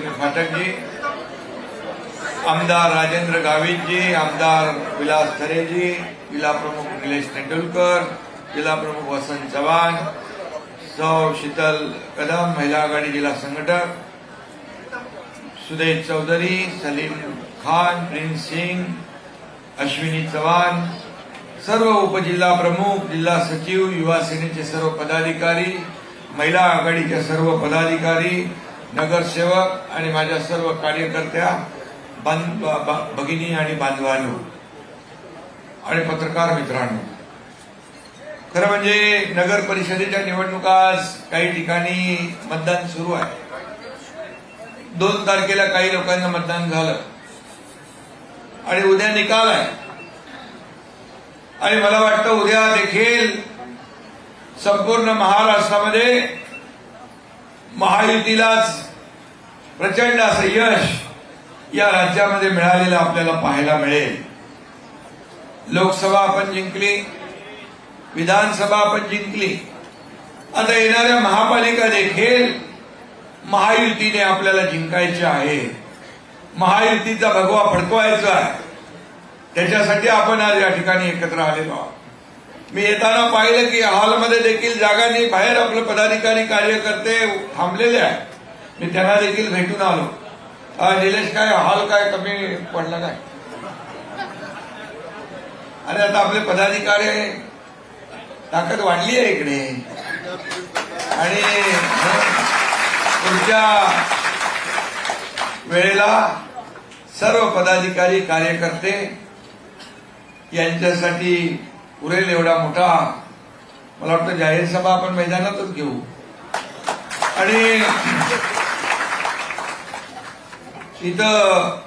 विजयकांत फाटकजी आमदार राजेंद्र गावितजी आमदार विलास थरेजी जिल्हा प्रमुख निलेश तेंडुलकर जिल्हा प्रमुख वसंत चव्हाण सौ शीतल कदम महिला आघाडी जिल्हा संघटक सुदेश चौधरी सलीम खान प्रिन्स सिंग अश्विनी चव्हाण सर्व उपजिल्हा प्रमुख जिल्हा सचिव युवा सेनेचे सर्व पदाधिकारी महिला आघाडीच्या सर्व पदाधिकारी नगरसेवक आणि माझ्या सर्व कार्यकर्त्या भगिनी आणि बांधवांनो आणि पत्रकार मित्रांनो. खरं म्हणजे नगर परिषदेच्या निवडणुका काही ठिकाणी मतदान सुरू आहे. दोन तारखेला काही लोकांना मतदान झालं. आणि उद्या निकाल आहे. आणि मला वाटतं उद्या देखील संपूर्ण महाराष्ट्रामध्ये महायुतीलाच प्रचंड असं यश या राज्यामध्ये मिळालेलं आपल्याला पाहायला मिळेल. लोकसभा आपण जिंकली विधानसभा आपण जिंकली. आता येणाऱ्या महापालिका देखील महायुतीने आपल्याला जिंकायचे आहे. महायुतीचा भगवा फडकवायचा आहे. त्याच्यासाठी आपण आज या ठिकाणी एकत्र आलेलो आहोत. मी येताना पाहिलं की हॉलमध्ये देखील जागा नाही बाहेर आपले पदाधिकारी कार्यकर्ते थांबलेले आहेत. मी त्यांना देखील भेटून आलो. निलेश काय हॉल काय कमी पडला काय? आणि आता आपले पदाधिकारी ताकद वाढली आहे इकडे. आणि पुढच्या वेळेला सर्व पदाधिकारी कार्यकर्ते यांच्यासाठी पुरेल एवढा मोठा. मला वाटतं जाहीर सभा आपण मैदानातच घेऊ. आणि इथं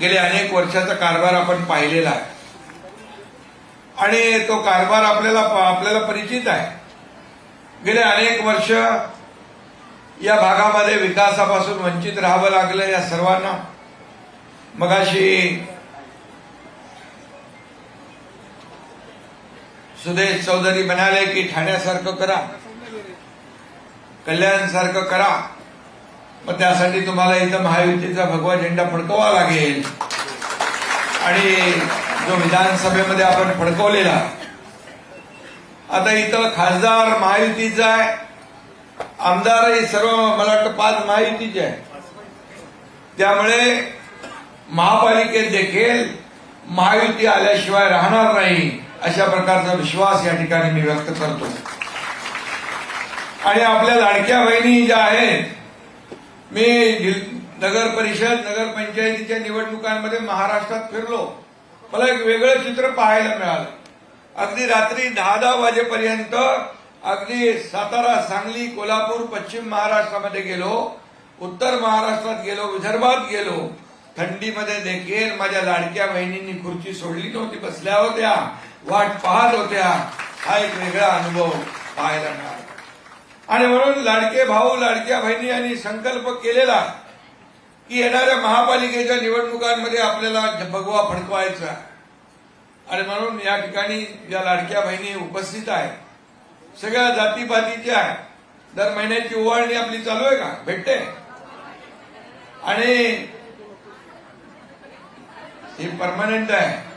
गेले अनेक वर्षाचा कारभार आपण पाहिलेला आहे. आणि तो कारभार आपल्याला आपल्याला परिचित आहे. गेले अनेक वर्ष या भागामध्ये विकासापासून वंचित राहावं लागलं या सर्वांना. मगाशी सुदेश चौधरी म्हणाले की ठाण्यासारखं करा. कल्याण सारखं करा. मग त्यासाठी तुम्हाला इथं महायुतीचा भगवा झेंडा फडकवा लागेल. आणि जो विधानसभेमध्ये आपण फडकवलेला आता इथं खासदार महायुतीचा आहे. आमदारही सर्व मला वाटतं पाच महायुतीचे आहे. त्यामुळे महापालिकेत देखील महायुती आल्याशिवाय राहणार नाही. अशा प्रकारचा विश्वास या ठिकाणी मी व्यक्त करतो. आणि आपल्या लाडक्या बहिणी ज्या आहेत मी नगर परिषद नगर पंचायतीच्या निवडणुकांमध्ये महाराष्ट्रात फिरलो. मला एक वेगळं चित्र पाहायला मिळालं. अगदी रात्री दहा दहा वाजेपर्यंत अगदी सातारा सांगली कोल्हापूर पश्चिम महाराष्ट्रामध्ये गेलो. उत्तर महाराष्ट्रात गेलो विदर्भात गेलो. थंडीमध्ये देखील माझ्या लाडक्या बहिणींनी खुर्ची सोडली नव्हती बसल्या होत्या. वाट पाहत होत्या. हा एक वेगळा अनुभव पाहायला मिळाला. आणि म्हणून लाडके भाऊ लाडक्या बहिणी यांनी संकल्प केलेला की येणाऱ्या महापालिकेच्या निवडणुकांमध्ये आपल्याला भगवा फडकवायचा. आणि म्हणून या ठिकाणी ज्या लाडक्या बहिणी उपस्थित आहेत सगळ्या जातीपातीच्या आहेत दर महिन्याची ओवाळणी आपली चालू आहे का? भेटते. आणि ही परमनंट आहे.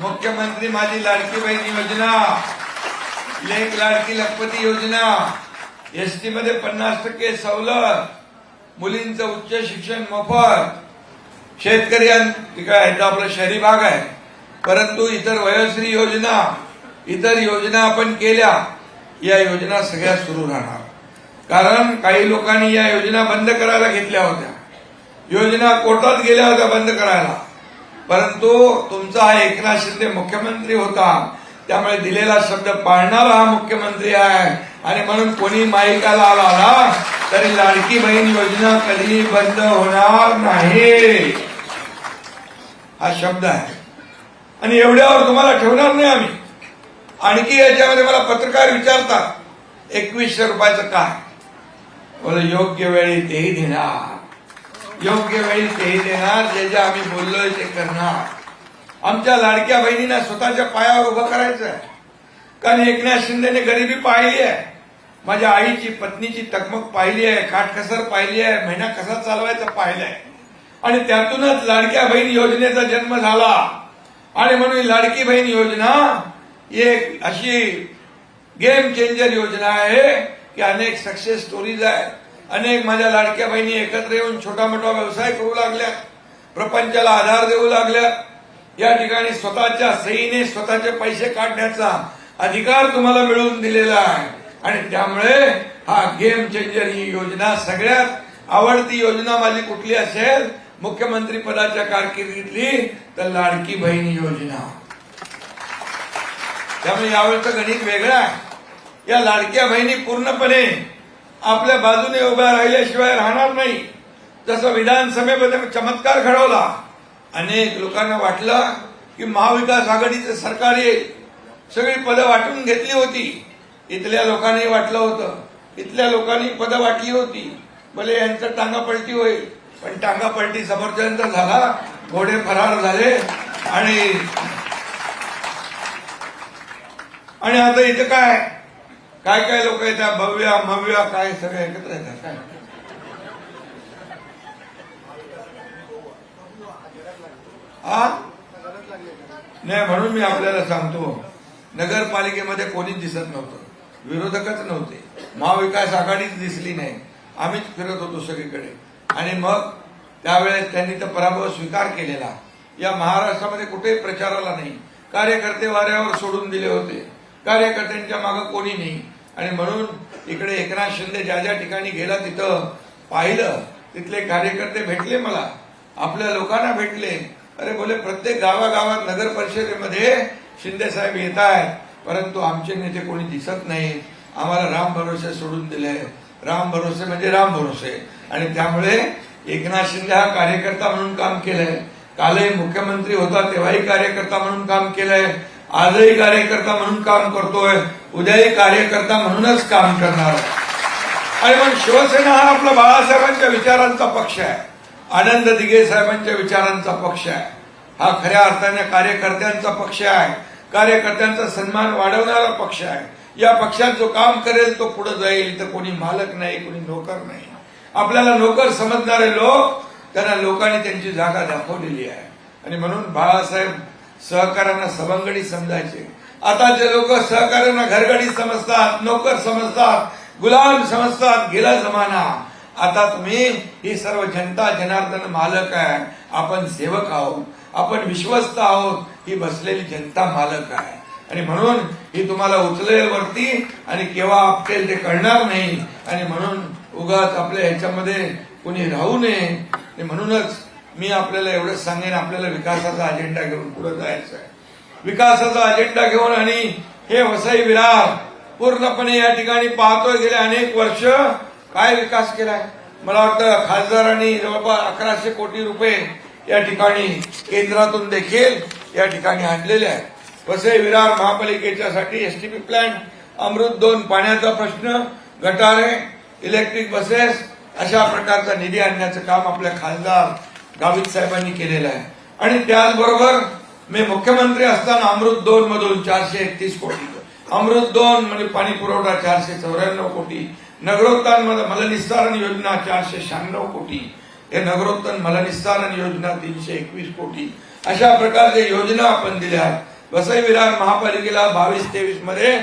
मुख्यमंत्री माझी लाडकी बहिणी योजना लेख लाडकी लखपती योजना एसटी मध्ये पन्नास टक्के सवलत मुलींचं उच्च शिक्षण मोफत शेतकरी काय तो आपला शहरी भाग आहे. परंतु इतर वयोश्री योजना इतर योजना आपण केल्या या योजना सगळ्या सुरू राहणार. कारण काही लोकांनी या योजना बंद करायला घेतल्या होत्या. योजना कोर्टात गेल्या होत्या बंद करायला. परंतु तुमचा हा एकनाथ शिंदे मुख्यमंत्री होता. त्यामुळे दिलेला शब्द पाळणारा हा मुख्यमंत्री आहे. आणि म्हणून कोणी माईकाला आला ना तरी लाडकी बहीण योजना कधी बंद होणार नाही. हा शब्द आहे. आणि एवढ्यावर तुम्हाला ठेवणार नाही आम्ही. आणखी याच्यामध्ये मला पत्रकार विचारतात एकवीसशे रुपयाचं काय? बोल योग्य वेळी तेही देणार. योग्य वेळी ते देणार जे जे आम्ही बोललोय ते करणार. आमच्या लाडक्या बहिणींना स्वतःच्या पायावर उभं करायचं आहे कारण एकनाथ शिंदेने गरिबी पाहिली आहे. माझ्या आईची पत्नीची टकमक पाहिली आहे काटकसर पाहिली आहे महिना कसा चालवायचा पाहिलाय आणि त्यातूनच लाडक्या बहीण योजनेचा जन्म झाला. आणि म्हणून लाडकी बहीण योजना एक अशी गेम चेंजर योजना आहे की अनेक सक्सेस स्टोरीज आहेत. अनेक माझ्या लाडक्या बहिणी एकत्र येऊन छोटा मोठा व्यवसाय करू लागल्या. प्रपंचाला आधार देऊ लागल्या. या ठिकाणी स्वतःच्या सहीने स्वतःचे पैसे काढण्याचा अधिकार तुम्हाला मिळवून दिलेला आहे. आणि त्यामुळे हा गेम चेंजर ही योजना सगळ्यात आवडती योजना माझी कुठली असेल? मुख्यमंत्री पदाच्या कारकिर्दीतली तर लाडकी बहीण योजना. त्यामुळे यावेळेचं गणित वेगळं आहे. या लाडक्या बहिणी पूर्णपणे आपल्या बाजूने उभ्या राहिल्याशिवाय राहणार नाही. जसं विधानसभेमध्ये चमत्कार घडवला अनेक लोकांना वाटलं की महाविकास आघाडीचं सरकार येईल. सगळी पदं वाटून घेतली होती. इथल्या लोकांनी वाटलं होतं. इथल्या लोकांनी पदं वाटली होती. भले यांचं टांगा पलटी होईल पण टांगा पलटी समोरच्यांचा झाला घोडे फरार झाले आणि आणि आता इथं काय? काय काय लोक येतात? भव्या मव्या काय सगळे एकत्र येतात. काय हा? नाही म्हणून मी आपल्याला सांगतो नगरपालिकेमध्ये कोणीच दिसत नव्हतं. विरोधकच नव्हते. महाविकास आघाडीच दिसली नाही. आम्हीच फिरत होतो सगळीकडे. आणि मग त्यावेळेस त्यांनी तर पराभव स्वीकार केलेला. या महाराष्ट्रामध्ये कुठेही प्रचाराला नाही. कार्यकर्ते वाऱ्यावर सोडून दिले होते. कार्यकर्त्यांच्या मागे कोणी नाही. आणि म्हणून इकडे एकनाथ शिंदे ज्या ज्या ठिकाणी गेला तिथं पाहिलं तिथले कार्यकर्ते भेटले मला. आपल्या लोकांना भेटले. अरे बोले प्रत्येक गावागावात नगर परिषदेमध्ये शिंदे साहेब येत आहेत परंतु आमचे नेते कोणी दिसत नाही. आम्हाला राम भरोसे सोडून दिले. राम भरोसे म्हणजे राम भरोसे. आणि त्यामुळे एकनाथ शिंदे हा कार्यकर्ता म्हणून काम केलंय. कालही मुख्यमंत्री होता तेव्हाही कार्यकर्ता म्हणून काम केलंय. आजही कार्यकर्ता म्हणून काम करतोय उद्याही कार्यकर्ता म्हणूनच काम करणार आणि मग शिवसेना हा आपला बाळासाहेबांच्या विचारांचा पक्ष आहे. आनंद दिघे साहेबांच्या विचारांचा पक्ष आहे. हा खऱ्या अर्थाने कार्यकर्त्यांचा पक्ष आहे. कार्यकर्त्यांचा सन्मान वाढवणारा पक्ष आहे. या पक्षात जो काम करेल तो पुढे जाईल तर कोणी मालक नाही कोणी नोकर नाही. आपल्याला नोकर समजणारे लोक त्यांना लोकांनी त्यांची जागा दाखवलेली आहे. आणि म्हणून बाळासाहेब सहकार्यांना सवंगडी समजायचे. आताचे लोक सहकार्यांना घरगडी समजतात नोकर समजतात गुलाम समजतात गेला जमाना. आता तुम्ही ही सर्व जनता जनार्दन मालक आहे. आपण सेवक आहोत. आपण विश्वस्त आहोत. ही बसलेली जनता मालक आहे. आणि म्हणून ही तुम्हाला उचलेल वरती आणि केव्हा आपटेल ते कळणार नाही. आणि म्हणून उगाच आपल्या ह्याच्यामध्ये कोणी राहू नये. म्हणूनच मी आपल्याला एवढंच सांगेन आपल्याला विकासाचा अजेंडा घेऊन पुढे जायचं आहे. विकासाचा अजेंडा घेऊन आणि हे वसई विरार पूर्णपणे या ठिकाणी पाहतोय. गेले अनेक वर्ष काय विकास केलाय? मला वाटतं खासदारांनी जवळपास अकराशे कोटी रुपये या ठिकाणी केंद्रातून देखील या ठिकाणी आणलेले आहेत. वसई विरार महापालिकेच्या साठी एसटीपी प्लॅन्ट अमृत दोन पाण्याचा प्रश्न गटारे इलेक्ट्रिक बसेस अशा प्रकारचा निधी आणण्याचं काम आपल्या खासदार गावित साहेबांनी केलेला आहे. आणि त्याचबरोबर मी मुख्यमंत्री असताना अमृत दोन मधून चारशे एकतीस कोटी अमृत दोन म्हणजे पाणी पुरवठा चारशे चौऱ्याण्णव कोटी नगरोत्थान मला मलनिस्तारण योजना चारशे शहाण्णव कोटी हे नगरोत्थान मलनिस्तारण योजना तीनशे एकवीस कोटी अशा प्रकारच्या योजना आपण दिल्या आहेत. वसई विरार महापालिकेला बावीस तेवीसमध्ये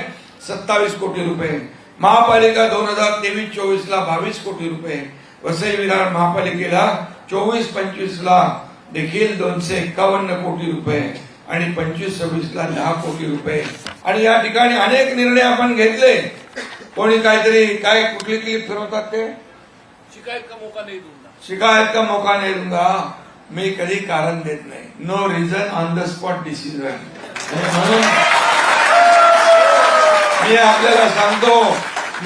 सत्तावीस कोटी रुपये महापालिका दोन हजार तेवीस चोवीस ला बावीस कोटी रुपये वसई विरार महापालिकेला चोवीस पंचवीस ला देखील दोनशे एक्कावन्न कोटी रुपये आणि पंचवीस सव्वीस ला दहा कोटी रुपये. आणि या ठिकाणी अनेक निर्णय आपण घेतले. कोणी काहीतरी काय कुठली क्लिप फिरवतात ते? शिकायत का मौका नहीं दूंगा शिकायत का मौका नाही दूंगा मी कधी कारण देत नाही. No reason on the spot decision म्हणून मी आपल्याला सांगतो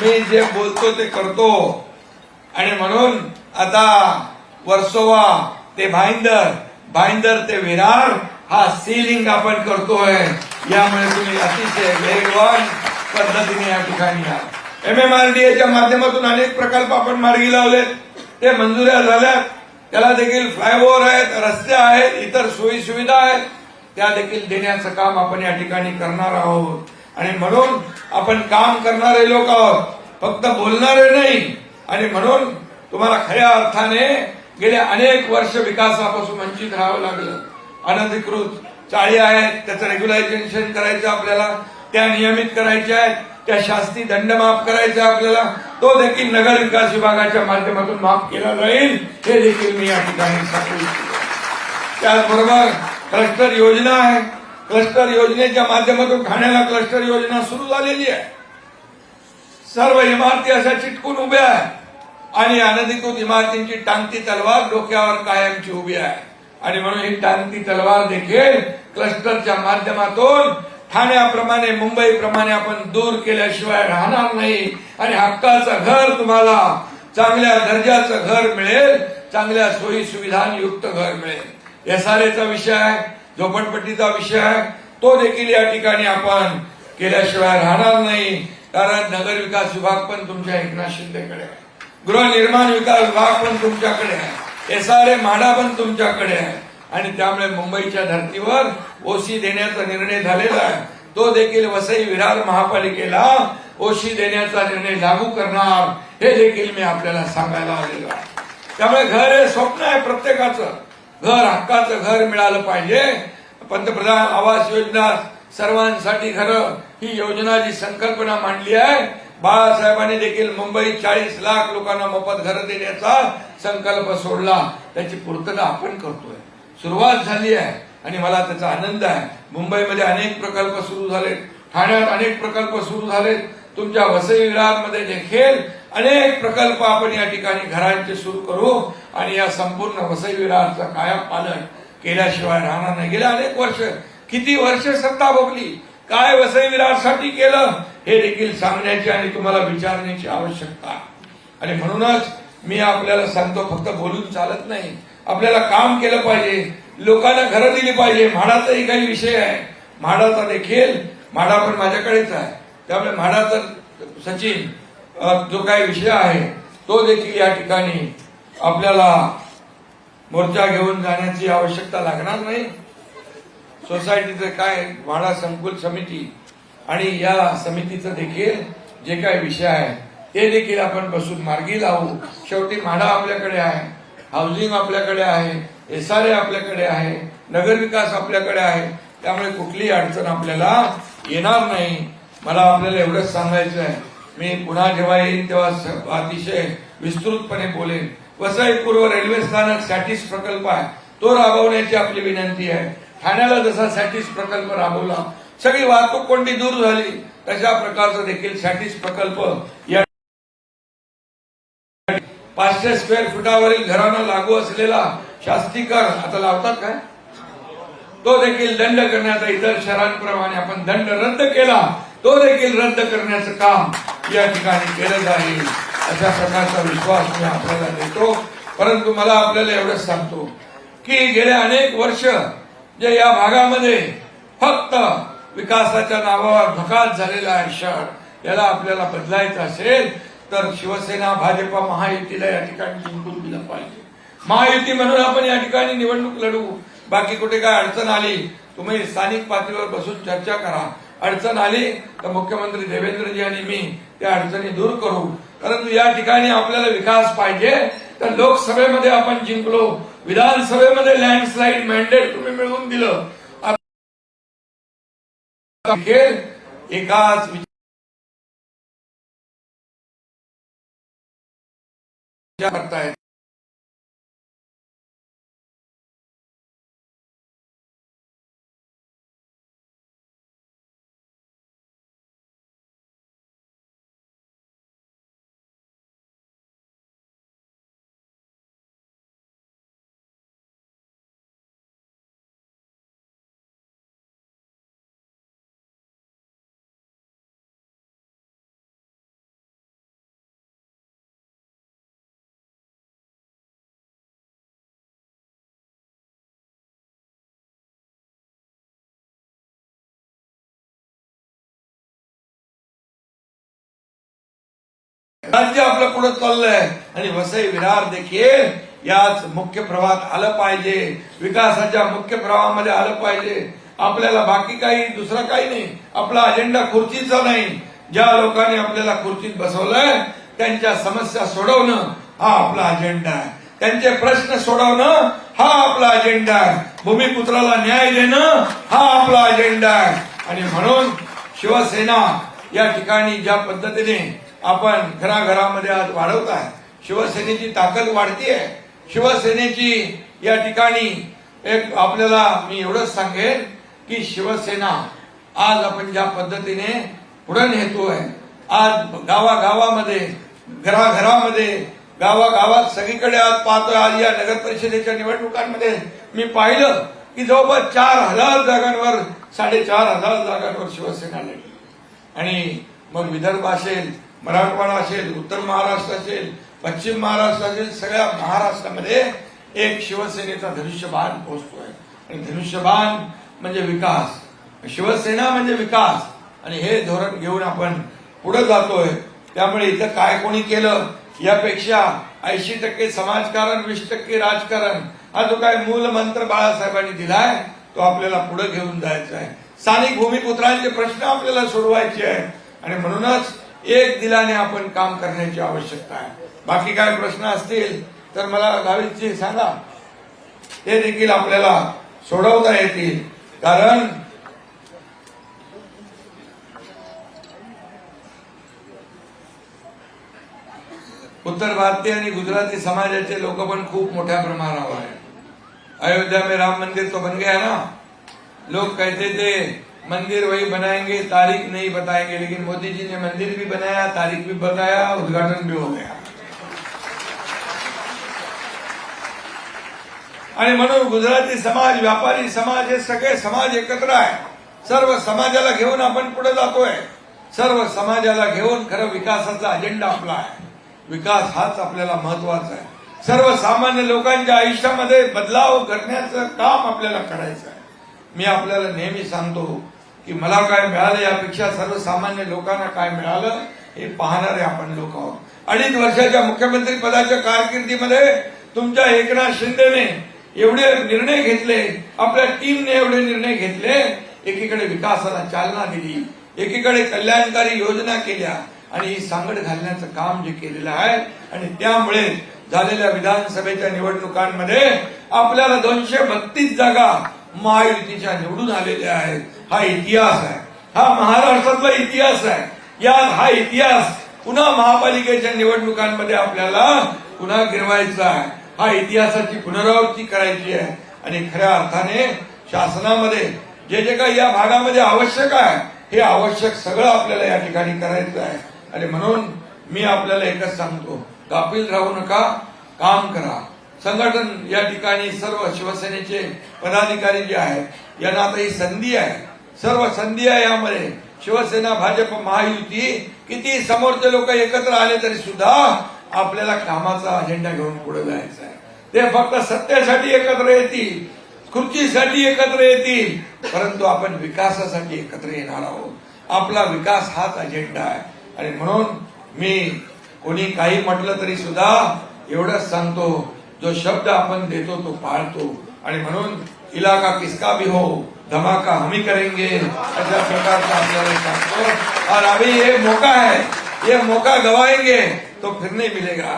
मी जे बोलतो ते करतो. आणि म्हणून आता वर्सोवा ते भाईंदर भाईंदर ते विरार हा सीलिंग आपण करतोय. यामुळे तुम्ही अतिशय वेगवान पद्धतीने या ठिकाणी एम एम आर डी एच्या माध्यमातून अनेक प्रकल्प आपण मार्गी लावलेत. ते मंजुऱ्या झाल्यात. त्याला देखील फ्लायओव्हर आहेत रस्ते आहेत इतर सोयी सुविधा आहेत. त्या देखील देण्याचं काम आपण या ठिकाणी करणार आहोत. आणि म्हणून आपण काम करणारे लोक आहोत. फक्त बोलणारे नाही. आणि म्हणून तुम्हाला खऱ्या अर्थाने गेल्या अनेक वर्ष विकासापासून वंचित राहावं लागलं. अनधिकृत चाळी आहेत त्याचं रेग्युलायझेशन करायचं आपल्याला त्या नियमित करायच्या आहेत त्या शास्ती दंड माफ करायचा आपल्याला तो देखील नगर विकास विभागाच्या माध्यमातून माफ केला जाईल हे देखील मी या ठिकाणी सांगू इच्छितो त्याचबरोबर क्लस्टर योजना आहे. क्लस्टर योजनेच्या माध्यमातून ठाण्याला क्लस्टर योजना सुरू झालेली आहे. सर्व इमारती अशा चिटकून उभ्या आहेत. आणि अनधिकृत इमारतींची टांगती तलवार डोक्यावर कायमची उभी आहे. आणि म्हणून ही टांगती तलवार देखील क्लस्टरच्या माध्यमातून ठाण्याप्रमाणे मुंबईप्रमाणे आपण दूर केल्याशिवाय राहणार नाही. आणि हक्काचं घर तुम्हाला चांगल्या दर्जाचं घर मिळेल चांगल्या सोयी सुविधांयुक्त घर मिळेल. एसआरएचा विषय आहे झोपडपट्टीचा विषय आहे. तो देखील या ठिकाणी आपण केल्याशिवाय राहणार नाही. कारण नगर विकास विभाग पण तुमच्या एकनाथ शिंदेकडे आहे. गृहनिर्माण विकास विभाग पण तुमच्याकडे आहे. एस आर ए म्हाडा पण तुमच्याकडे आहे. आणि त्यामुळे मुंबईच्या धर्तीवर ओसी देण्याचा निर्णय झालेला आहे. तो देखील वसई विरार महापालिकेला ओशी देण्याचा निर्णय लागू करणार हे देखील मी आपल्याला सांगायला आलेलो आहे. त्यामुळे घर हे स्वप्न आहे प्रत्येकाचं. घर हक्काचं घर मिळालं पाहिजे. पंतप्रधान आवास योजना सर्वांसाठी घरं ही योजना जी संकल्पना मांडली आहे. बाळासाहेबांनी देखील मुंबईत चाळीस लाख लोकांना मोफत घरं देण्याचा संकल्प सोडला. त्याची पूर्तता आपण करतोय. सुरुवात झाली आहे आणि मला त्याचा आनंद आहे. मुंबईमध्ये अनेक प्रकल्प सुरू झालेत. ठाण्यात अनेक प्रकल्प सुरू झालेत. तुमच्या वसई विरारमध्ये देखील अनेक प्रकल्प आपण या ठिकाणी घरांचे सुरू करू आणि या संपूर्ण वसई विरारचा काया पालन केल्याशिवाय राहणार नाही. गेल्या अनेक वर्ष किती वर्ष सत्ता भोगली? काय वसई विरारसाठी केलं हे देखील सांगण्याची आणि तुम्हाला विचारण्याची आवश्यकता आणि म्हणूनच मी आपल्याला सांगतो फक्त बोलून चालत नाही. आपल्याला काम केलं पाहिजे लोकांना घरं दिली पाहिजे. म्हाडाचाही काही विषय आहे. म्हाडाचा देखील म्हाडा पण माझ्याकडेच आहे. त्यामुळे म्हाडाचा सचिन जो काही विषय आहे तो देखील या ठिकाणी आपल्याला मोर्चा घेऊन जाण्याची आवश्यकता लागणार नाही. सोसायटीचं काय म्हाडा संकुल समिती आणि या समितीचं देखील जे काय विषय आहे ते देखील आपण बसून मार्गी लावू. शेवटी म्हाडा आपल्याकडे आहे हाऊसिंग आपल्याकडे आहे एस आर ए आपल्याकडे आहे नगर विकास आपल्याकडे आहे. त्यामुळे कुठलीही अडचण आपल्याला येणार नाही. मला आपल्याला एवढंच सांगायचं आहे. मी पुन्हा जेव्हा येईन तेव्हा स- अतिशय विस्तृतपणे बोलेन. वसई पूर्व रेल्वे स्थानक सॅटिस प्रकल्प आहे. तो राबवण्याची आपली विनंती आहे. ठाण्याला जसा सॅटिस प्रकल्प राबवला सगळी वाहतूक कोणती दूर झाली तशा प्रकारचा देखील सॅटिस प्रकल्प या पाचशे स्क्वेअर फुटावरील घरांना लागू असलेला शास्तीकर आता लावतात काय? तो देखील दंड करण्याचा इतर शहरांप्रमाणे आपण दंड रद्द केला तो देखील रद्द करण्याचं काम या ठिकाणी केलं जाईल अशा प्रकारचा विश्वास मी आपल्याला देतो. परंतु मला आपल्याला एवढंच सांगतो की गेल्या अनेक वर्ष जे या भागामध्ये फक्त विकासाच्या नावावर भकास झालेला आहे शहर. याला आपल्याला बदलायचं असेल तर शिवसेना भाजपा महायुतीला या ठिकाणी जिंकून दिलं पाहिजे. महायुती म्हणून आपण या ठिकाणी निवडणूक लढू. बाकी कुठे काय अडचण आली तुम्ही स्थानिक पातळीवर बसून चर्चा करा. अडचण आली तर मुख्यमंत्री देवेंद्रजी आणि मी त्या अडचणी दूर करू. परंतु या ठिकाणी आपल्याला विकास पाहिजे तर लोकसभेमध्ये आपण जिंकलो. विधानसभेमध्ये लँडस्लाईड मॅन्डेट तुम्ही मिळवून दिलं. एकाच विचार करतायत. राज्य आपलं पुढे चाललंय. आणि वसई विरार देखील याच मुख्य प्रवाहात आलं पाहिजे. विकासाच्या मुख्य प्रवाहामध्ये आलं पाहिजे. आपल्याला बाकी काही दुसरं काही नाही. आपला अजेंडा खुर्चीचा नाही. ज्या लोकांनी आपल्याला खुर्चीत बसवलंय त्यांच्या समस्या सोडवणं हा आपला अजेंडा आहे. त्यांचे प्रश्न सोडवणं हा आपला अजेंडा आहे. भूमिपुत्राला न्याय देणं हा आपला अजेंडा आहे. आणि म्हणून शिवसेना या ठिकाणी ज्या पद्धतीने आपण घराघरामध्ये आज वाढवत आहे. शिवसेनेची ताकद वाढतीये. शिवसेनेची या ठिकाणी एक आपल्याला मी एवढंच सांगेन की शिवसेना आज आपण ज्या पद्धतीने पुढे नेतोय आज गावागावामध्ये घराघरामध्ये गावागावात सगळीकडे आज पाहतोय. आज या नगर परिषदेच्या निवडणुकांमध्ये मी पाहिलं की जवळपास चार हजार जागांवर साडेचार हजार जागांवर शिवसेना लढली. आणि मग विदर्भ असेल मराठवाडा असेल उत्तर महाराष्ट्र असेल पश्चिम महाराष्ट्र असेल सगळ्या महाराष्ट्रामध्ये एक शिवसेनेचा धनुष्यबाण पोहोचतोय. आणि धनुष्यबाण म्हणजे विकास. शिवसेना म्हणजे विकास. आणि हे धोरण घेऊन आपण पुढे जातोय. त्यामुळे इथं काय कोणी केलं? यापेक्षा ऐंशी टक्के समाजकारण वीस टक्के राजकारण हा जो काय मूल मंत्र बाळासाहेबांनी दिलाय तो आपल्याला पुढे घेऊन जायचा आहे स्थानिक भूमिपुत्रांचे प्रश्न आपल्याला सोडवायचे आहे आणि म्हणूनच एक दिलाने आपण काम करण्याची आवश्यकता आहे. बाकी काय प्रश्न असतील तर मला गावीचे सांगा. ते देखील आपल्याला सोडवता येतील. कारण उत्तर भारतीय आणि गुजराती समाजाचे लोक पण खूप मोठ्या प्रमाणावर आहेत. अयोध्या में राम मंदिर तो बन गया ना? लोग कहते थे मंदिर वही बनाएंगे तारीख नहीं बताएंगे लेकिन मोदी जी ने मंदिर भी बनाया तारीख भी बताया उद्घाटन भी हो गया। आणि म्हणून गुजराती समाज व्यापारी समाज हे सगळे समाज एकत्र आहे. सर्व समाजाला घेऊन आपण पुढे जातोय. सर्व समाजाला घेऊन खरं विकासाचा अजेंडा आपला आहे. विकास हाच आपल्याला महत्त्वाचा आहे. सर्वसामान्य लोकांच्या आयुष्यामध्ये बदलाव करण्याचं काम आपल्याला करायचं आहे. मी आपल्याला नेहमी सांगतो की मला काय मिळालं यापेक्षा सर्वसामान्य लोकांना काय मिळालं हे पाहणारे आपण लोक आहोत. अडीच वर्षाच्या मुख्यमंत्री पदाच्या कारकिर्दीमध्ये तुमच्या एकनाथ शिंदेने एवढे निर्णय घेतले आपल्या टीमने एवढे निर्णय घेतले एकीकडे विकासाला चालना दिली एकीकडे कल्याणकारी योजना केल्या आणि ही सांगड घालण्याचं काम जे केलेलं आहे आणि त्यामुळे झालेल्या विधानसभेच्या निवडणुकांमध्ये आपल्याला दोनशे बत्तीस जागा महायुतीच्या निवडून आलेल्या आहेत. हा इतिहास आहे. हा महाराष्ट्रातला इतिहास आहे. या हा इतिहास पुन्हा महापालिकेच्या निवडणुकांमध्ये आपल्याला पुन्हा गिरवायचा आहे. हा इतिहासाची पुनरावृत्ती करायची आहे. आणि खऱ्या अर्थाने शासनामध्ये जे जे काही या भागामध्ये आवश्यक आहे हे आवश्यक सगळं आपल्याला या ठिकाणी करायचं आहे. आणि म्हणून मी आपल्याला एकच सांगतो गाफील राहू नका काम करा. संघटन या ठिकाणी सर्व शिवसेनेचे पदाधिकारी जे आहेत यांना आता ही संधी आहे. सर्व संधी आहे यामध्ये. शिवसेना भाजप महायुती किती समोरचे लोक एकत्र आले तरी सुद्धा आपल्याला कामाचा अजेंडा घेऊन पुढे जायचा आहे ते फक्त सत्तेसाठी एकत्र येतील खुर्चीसाठी एकत्र येतील परंतु आपण विकासासाठी एकत्र येणार आहोत. आपला विकास हाच अजेंडा आहे. आणि म्हणून मी कोणी काही म्हटलं तरी सुद्धा एवढंच सांगतो जो शब्द आपण देतो तो पाळतो. आणि म्हणून इलाका किसका भी हो धमाका हम ही करेंगे अशा प्रकारचा आपल्याला सांगतो और अभी ये मौका है ये मौका गवाएंगे तो फिर नहीं मिलेगा।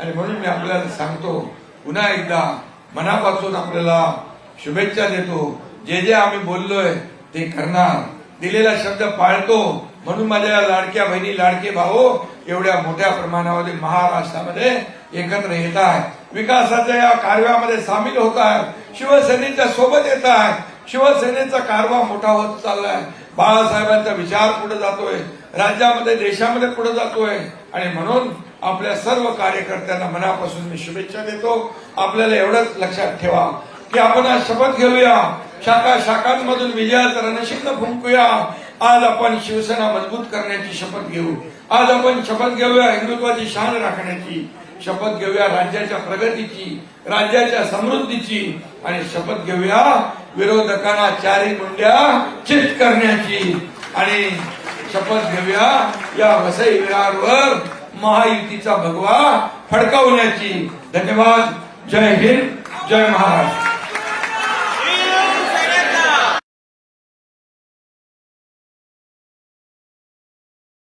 आणि म्हणून मी आपल्याला सांगतो पुन्हा एकदा मनापासून आपल्याला शुभेच्छा देतो. जे जे आम्ही बोललोय ते करणार. दिलेला शब्द पाळतो. म्हणून माझ्या या लाडक्या बहिणी लाडके भाऊ एवढ्या मोठ्या प्रमाणामध्ये महाराष्ट्रामध्ये एकत्र येत आहेत. विकासाच्या या कार्यामध्ये सामील होत आहेत. शिवसेनेच्या सोबत येत आहेत. शिवसेनेचा कारवा मोठा होत चाललाय. बाळासाहेबांचा विचार पुढे जातोय. राज्यामध्ये देशामध्ये पुढे जातोय. आणि म्हणून आपल्या सर्व कार्यकर्त्यांना मनापासून मी शुभेच्छा देतो. आपल्याला एवढंच लक्षात ठेवा की आपण आज शपथ घेऊया. शाखा शाखांमधून विजयाचं रणशिंग फुंकूया. आज आपण शिवसेना मजबूत करण्याची शपथ घेऊ. आज आपण शपथ घेऊया हिंदुत्वाची शान राखण्याची. शपथ घेऊया राज्याच्या प्रगतीची राज्याच्या समृद्धीची. आणि शपथ घेऊया विरोधकांना चारी मुंड्या चित करण्याची. आणि शपथ घेऊया या वसई विहारवर महायुतीचा भगवा फडकावण्याची. धन्यवाद. जय हिंद. जय महाराष्ट्र.